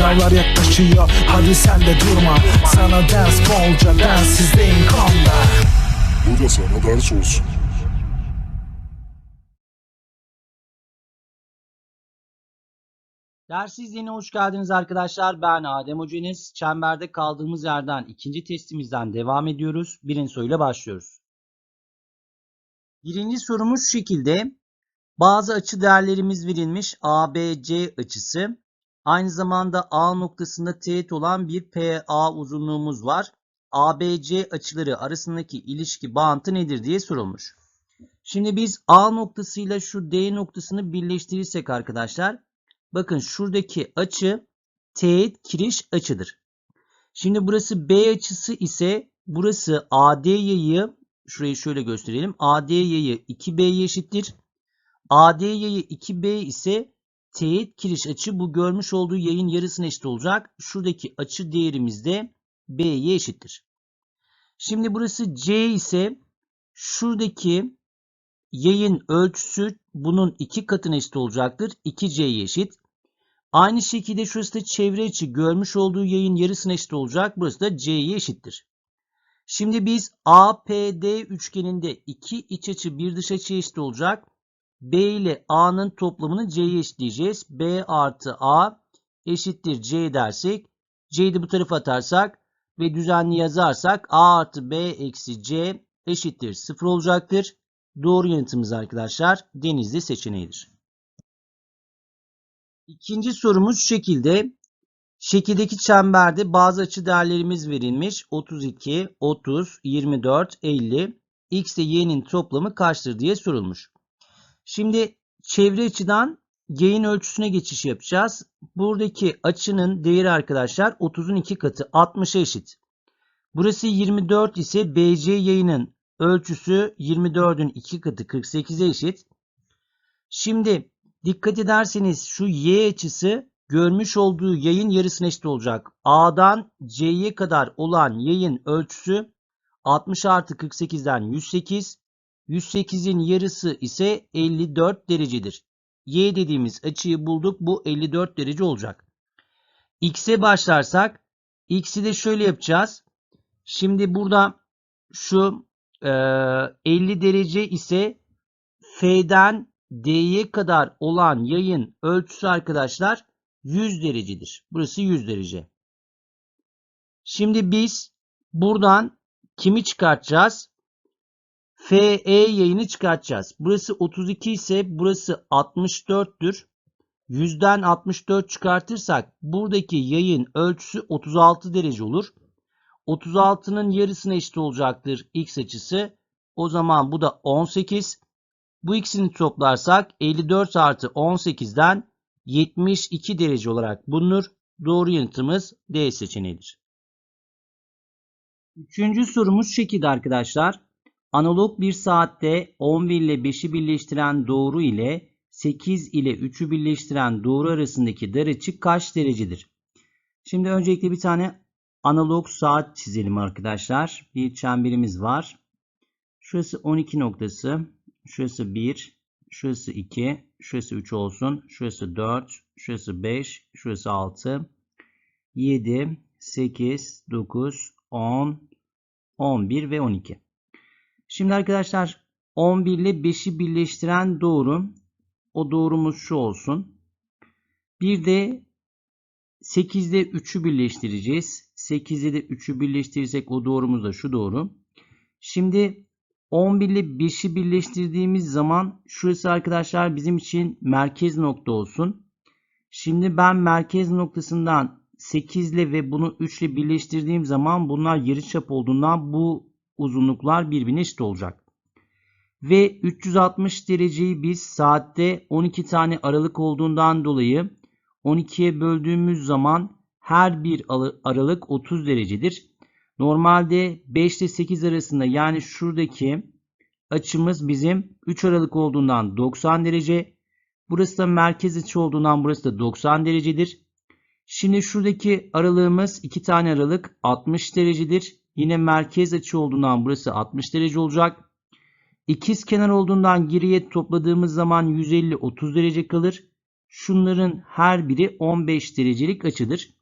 Sınavlar yaklaşıyor hadi sen de durma Sana ders bolca densizliğin konda Bu da sana ders olsun. Ders izleyene hoş geldiniz arkadaşlar. Ben Adem Hocanız. Çemberde kaldığımız yerden ikinci testimizden devam ediyoruz. Birinci soruyla başlıyoruz. Birinci sorumuz şu şekilde. Bazı açı değerlerimiz verilmiş. ABC açısı. Aynı zamanda A noktasında teğet olan bir PA uzunluğumuz var. ABC açıları arasındaki ilişki bağıntı nedir diye sorulmuş. Şimdi biz A noktasıyla şu D noktasını birleştirirsek arkadaşlar Bakın şuradaki açı teğet kiriş açıdır. Şimdi burası B açısı ise burası AD yayı şurayı şöyle gösterelim. AD yayı 2B eşittir. AD yayı 2B ise teğet kiriş açı bu görmüş olduğu yayın yarısına eşit olacak. Şuradaki açı değerimiz de B'ye eşittir. Şimdi burası C ise şuradaki yayın ölçüsü bunun iki katına eşit olacaktır. 2C'ye eşit. Aynı şekilde şurası da çevre açı görmüş olduğu yayın yarısına eşit olacak. Burası da C'ye eşittir. Şimdi biz APD üçgeninde iki iç açı bir dış açı eşit olacak. B ile A'nın toplamını C'ye eşitleyeceğiz. B artı A eşittir C dersek. C'yi de bu tarafa atarsak ve düzenli yazarsak A artı B eksi C eşittir 0 olacaktır. Doğru yanıtımız arkadaşlar denizli seçeneğidir. İkinci sorumuz şu şekilde. Şekildeki çemberde bazı açı değerlerimiz verilmiş. 32, 30, 24, 50. X ile Y'nin toplamı kaçtır diye sorulmuş. Şimdi çevre açıdan Y'nin ölçüsüne geçiş yapacağız. Buradaki açının değeri arkadaşlar 30'un 2 katı 60'a eşit. Burası 24 ise BC yayının ölçüsü 24'ün 2 katı 48'e eşit. Şimdi dikkat ederseniz şu y açısı görmüş olduğu yayın yarısına eşit olacak. A'dan C'ye kadar olan yayın ölçüsü 60 artı 48'den 108. 108'in yarısı ise 54 derecedir. Y dediğimiz açıyı bulduk. Bu 54 derece olacak. X'e başlarsak X'i de şöyle yapacağız. Şimdi burada şu 50 derece ise F'den D'ye kadar olan yayın ölçüsü arkadaşlar 100 derecedir. Burası 100 derece. Şimdi biz buradan kimi çıkartacağız? FE yayını çıkartacağız. Burası 32 ise burası 64'tür. 100'den 64 çıkartırsak buradaki yayın ölçüsü 36 derece olur. 36'nın yarısına eşit olacaktır x açısı. O zaman bu da 18. Bu ikisini toplarsak 54 artı 18'den 72 derece olarak bulunur. Doğru yanıtımız D seçeneğidir. Üçüncü sorumuz şekilde arkadaşlar. Analog bir saatte 11 ile 5'i birleştiren doğru ile 8 ile 3'ü birleştiren doğru arasındaki dar açı kaç derecedir? Şimdi öncelikle bir tane analog saat çizelim arkadaşlar. Bir çemberimiz var. Şurası 12 noktası. Şurası 1. Şurası 2. Şurası 3 olsun. Şurası 4. Şurası 5. Şurası 6. 7, 8, 9, 10, 11 ve 12. Şimdi arkadaşlar 11 ile 5'i birleştiren doğru. O doğrumuz şu olsun. Bir de 8 ile 3'ü birleştireceğiz. 8 ile de 3'ü birleştirirsek o doğrumuz da şu doğru. Şimdi 11 ile 5'i birleştirdiğimiz zaman şurası arkadaşlar bizim için merkez nokta olsun. Şimdi ben merkez noktasından 8 ile ve bunu 3 ile birleştirdiğim zaman bunlar yarıçap olduğundan bu uzunluklar birbirine eşit olacak. Ve 360 dereceyi biz saatte 12 tane aralık olduğundan dolayı 12'ye böldüğümüz zaman her bir aralık 30 derecedir. Normalde 5 ile 8 arasında yani şuradaki açımız bizim 3 aralık olduğundan 90 derece. Burası da merkez açı olduğundan burası da 90 derecedir. Şimdi şuradaki aralığımız 2 tane aralık 60 derecedir. Yine merkez açı olduğundan burası 60 derece olacak. İkiz kenar olduğundan geriye topladığımız zaman 150 30 derece kalır. Şunların her biri 15 derecelik açıdır.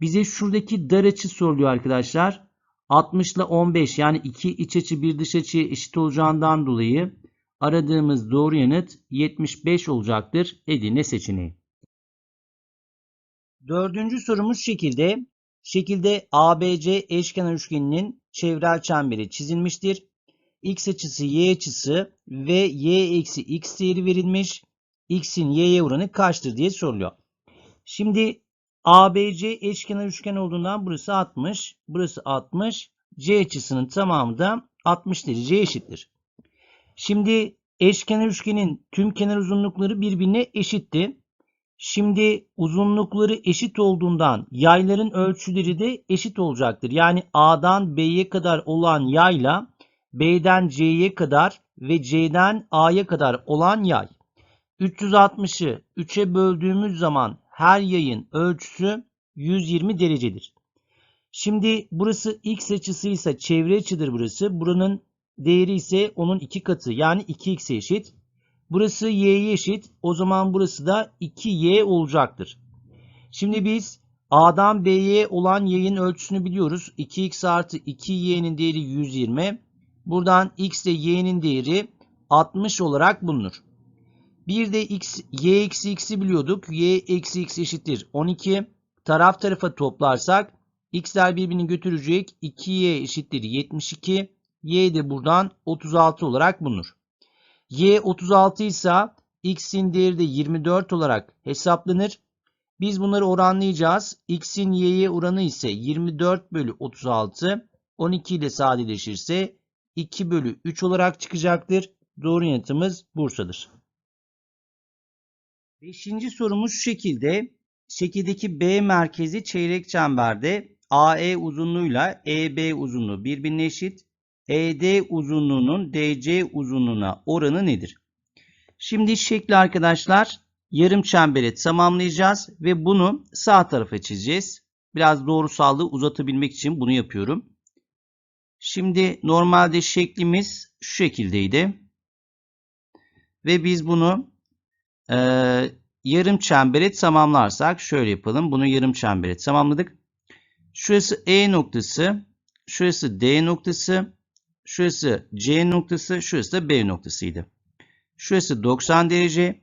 Bize şuradaki dar açı soruluyor arkadaşlar. 60 ile 15 yani iki iç açı bir dış açıya eşit olacağından dolayı aradığımız doğru yanıt 75 olacaktır. Edirne seçeneği. Dördüncü sorumuz şekilde. Şekilde ABC eşkenar üçgeninin çevrel çemberi çizilmiştir. X açısı Y açısı ve Y eksi X değeri verilmiş. X'in Y'ye oranı kaçtır diye soruluyor. Şimdi ABC eşkenar üçgen olduğundan burası 60, burası 60. C açısının tamamı da 60 dereceye eşittir. Şimdi eşkenar üçgenin tüm kenar uzunlukları birbirine eşitti. Şimdi uzunlukları eşit olduğundan yayların ölçüleri de eşit olacaktır. Yani A'dan B'ye kadar olan yayla B'den C'ye kadar ve C'den A'ya kadar olan yay. 360'ı 3'e böldüğümüz zaman her yayın ölçüsü 120 derecedir. Şimdi burası x açısıysa çevre açıdır burası. Buranın değeri ise onun iki katı yani 2x'e eşit. Burası y'ye eşit. O zaman burası da 2y olacaktır. Şimdi biz A'dan B'ye olan yayın ölçüsünü biliyoruz. 2x artı 2y'nin değeri 120. Buradan x ile y'nin değeri 60 olarak bulunur. Bir de x, y eksi x'i biliyorduk. y eksi x eşittir 12. Taraf tarafa toplarsak x'ler birbirini götürecek. 2y eşittir 72. y de buradan 36 olarak bulunur. Y 36 ise x'in değeri de 24 olarak hesaplanır. Biz bunları oranlayacağız. x'in y'ye oranı ise 24 bölü 36. 12 ile sadeleşirse 2 bölü 3 olarak çıkacaktır. Doğru yanıtımız Bursa'dır. Beşinci sorumuz şu şekilde. Şekildeki B merkezi çeyrek çemberde AE uzunluğuyla EB uzunluğu birbirine eşit. ED uzunluğunun DC uzunluğuna oranı nedir? Şimdi şekli arkadaşlar yarım çembere tamamlayacağız ve bunu sağ tarafa çizeceğiz. Biraz doğrusallığı uzatabilmek için bunu yapıyorum. Şimdi normalde şeklimiz şu şekildeydi. Ve biz bunu e, yarım çembere tamamlarsak şöyle yapalım. Bunu yarım çembere tamamladık. Şurası E noktası, şurası D noktası, şurası C noktası, şurası da B noktasıydı. Şurası 90 derece.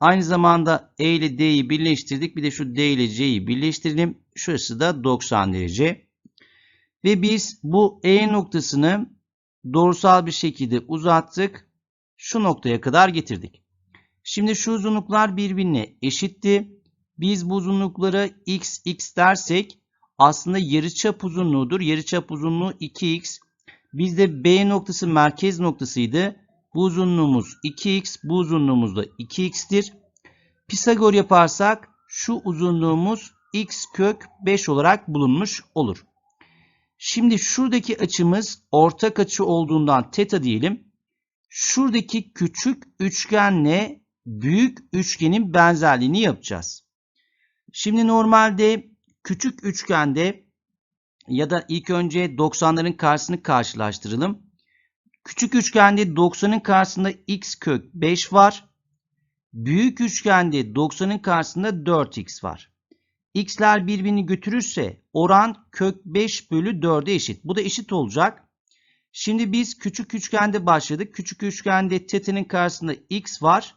Aynı zamanda E ile D'yi birleştirdik. Bir de şu D ile C'yi birleştirdim. Şurası da 90 derece. Ve biz bu E noktasını doğrusal bir şekilde uzattık. Şu noktaya kadar getirdik. Şimdi şu uzunluklar birbirine eşitti. Biz bu uzunluklara x, x dersek aslında yarıçap uzunluğudur. Yarıçap uzunluğu 2x. Bizde B noktası merkez noktasıydı. Bu uzunluğumuz 2x, bu uzunluğumuz da 2x'tir. Pisagor yaparsak şu uzunluğumuz x kök 5 olarak bulunmuş olur. Şimdi şuradaki açımız ortak açı olduğundan teta diyelim. Şuradaki küçük üçgenle büyük üçgenin benzerliğini yapacağız. Şimdi normalde küçük üçgende ya da ilk önce 90'ların karşısını karşılaştıralım. Küçük üçgende 90'ın karşısında x kök 5 var. Büyük üçgende 90'ın karşısında 4x var. x'ler birbirini götürürse oran kök 5 bölü 4'e eşit. Bu da eşit olacak. Şimdi biz küçük üçgende başladık. Küçük üçgende teta'nın karşısında x var.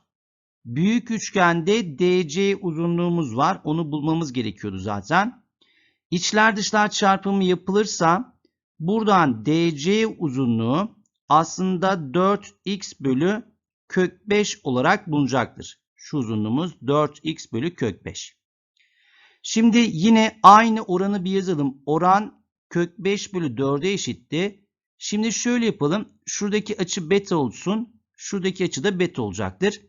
Büyük üçgende DC uzunluğumuz var. Onu bulmamız gerekiyordu zaten. İçler dışlar çarpımı yapılırsa buradan DC uzunluğu aslında 4x bölü kök 5 olarak bulunacaktır. Şu uzunluğumuz 4x bölü kök 5. Şimdi yine aynı oranı bir yazalım. Oran kök 5 bölü 4'e eşitti. Şimdi şöyle yapalım. Şuradaki açı beta olsun. Şuradaki açı da beta olacaktır.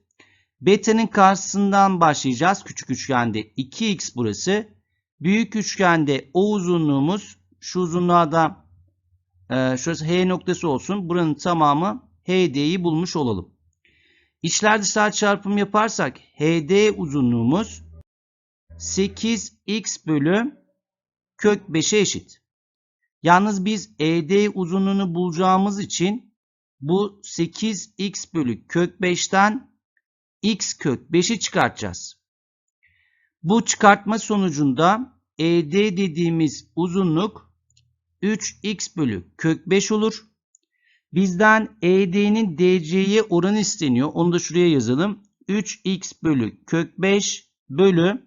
Beta'nın karşısından başlayacağız. Küçük üçgende 2x burası. Büyük üçgende o uzunluğumuz şu uzunluğa da e, şurası h noktası olsun. Buranın tamamı HD'yi bulmuş olalım. İçler dışlar çarpım yaparsak HD uzunluğumuz 8x bölü kök 5'e eşit. Yalnız biz ED uzunluğunu bulacağımız için bu 8x bölü kök 5'ten x kök 5'i çıkartacağız. Bu çıkartma sonucunda ED dediğimiz uzunluk 3x bölü kök 5 olur. Bizden ED'nin DC'ye oranı isteniyor. Onu da şuraya yazalım. 3x bölü kök 5 bölü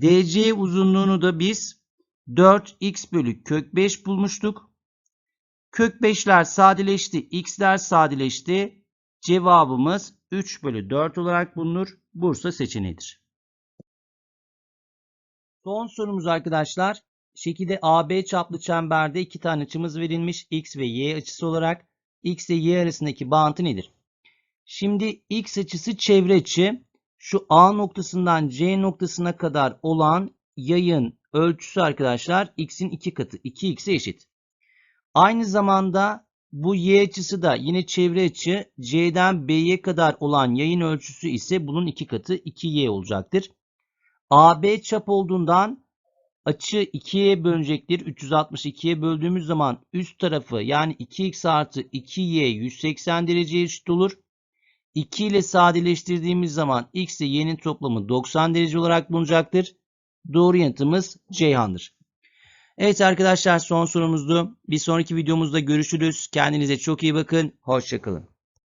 DC uzunluğunu da biz 4x bölü kök 5 bulmuştuk. Kök 5'ler sadeleşti. X'ler sadeleşti. Cevabımız 3 bölü 4 olarak bulunur. Bursa seçeneğidir. Son sorumuz arkadaşlar. Şekilde AB çaplı çemberde iki tane açımız verilmiş. X ve Y açısı olarak. X ile Y arasındaki bağıntı nedir? Şimdi X açısı çevre açı. Şu A noktasından C noktasına kadar olan yayın ölçüsü arkadaşlar X'in 2 katı. 2X'e eşit. Aynı zamanda bu Y açısı da yine çevre açı. C'den B'ye kadar olan yayın ölçüsü ise bunun 2 katı 2Y olacaktır. AB çap olduğundan açı 2'ye bölünecektir. 362'ye böldüğümüz zaman üst tarafı yani 2x artı 2y 180 dereceye eşit olur. 2 ile sadeleştirdiğimiz zaman x ile y'nin toplamı 90 derece olarak bulunacaktır. Doğru yanıtımız Ceyhan'dır. Evet arkadaşlar son sorumuzdu. Bir sonraki videomuzda görüşürüz. Kendinize çok iyi bakın. Hoşçakalın.